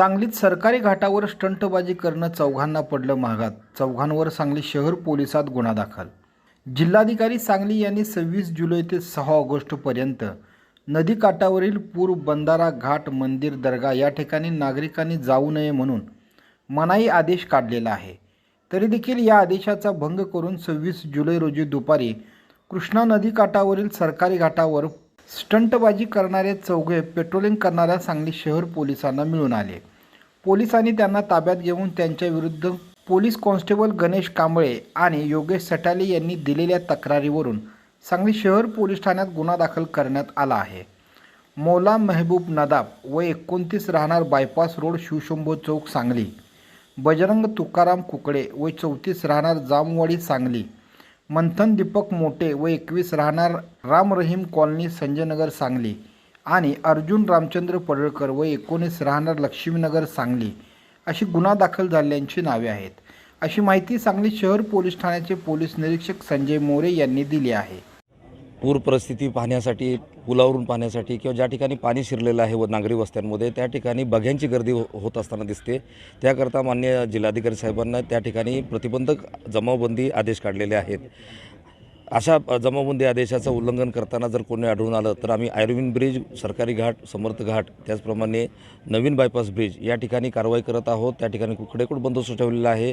सांगलीत सरकारी घाटावर स्टंटबाजी करणं चौघांना पडलं महागात चौघांवर सांगली शहर पोलिसात गुन्हा दाखल. जिल्हाधिकारी सांगली यांनी सव्वीस जुलै ते सहा ऑगस्टपर्यंत नदीकाठावरील पूर बंधारा घाट मंदिर दर्गा या ठिकाणी नागरिकांनी जाऊ नये म्हणून मनाई आदेश काढलेला आहे. तरी देखील या आदेशाचा भंग करून सव्वीस जुलै रोजी दुपारी कृष्णा नदीकाठावरील सरकारी घाटावर स्टंटबाजी करणारे चौघे पेट्रोलिंग करणाऱ्या सांगली शहर पोलिसांना मिळून आले. पोलिसांनी त्यांना ताब्यात घेऊन त्यांच्या विरुद्ध पोलीस कॉन्स्टेबल गणेश कांबळे आणि योगेश सटाले यांनी दिलेल्या तक्रारीवरून सांगली शहर पोलीस ठाण्यात गुन्हा दाखल करण्यात आला आहे. मौला मेहबूब नदाब व एकोणतीस राहणार बायपास रोड शिवशंभो चौक सांगली बजरंग तुकाराम कुकडे व चौतीस राहणार जामवाडी सांगली मंथन दीपक मोटे व एकवीस राहणार राम रहीम कॉलनी संजयनगर सांगली आणि अर्जुन रामचंद्र पडळकर व एकोणीस राहणार लक्ष्मीनगर सांगली अशी गुन्हा दाखल झालेल्यांची नावे आहेत. अशी माहिती सांगली शहर पोलीस ठाण्याचे पोलीस निरीक्षक संजय मोरे यांनी दिली आहे. पूर परिस्थिती पाहण्यासाठी पुलावरून पाहण्यासाठी किंवा ज्या ठिकाणी पाणी शिरलेलं आहे व नागरी वस्त्यांमध्ये त्या ठिकाणी बघ्यांची गर्दी हो होत असताना दिसते. त्याकरता मान्य जिल्हाधिकारी साहेबांना त्या ठिकाणी प्रतिबंधक जमावबंदी आदेश काढलेले आहेत. अशा जमावबंदी आदेशाचं उल्लंघन करताना जर कोणी आढळून आलं तर आम्ही आयर्विन ब्रिज सरकारी घाट समर्थ घाट त्याचप्रमाणे नवीन बायपास ब्रिज या ठिकाणी कारवाई करत आहोत. त्या ठिकाणी कुकडेकूड बंदोबस्त ठेवलेला आहे.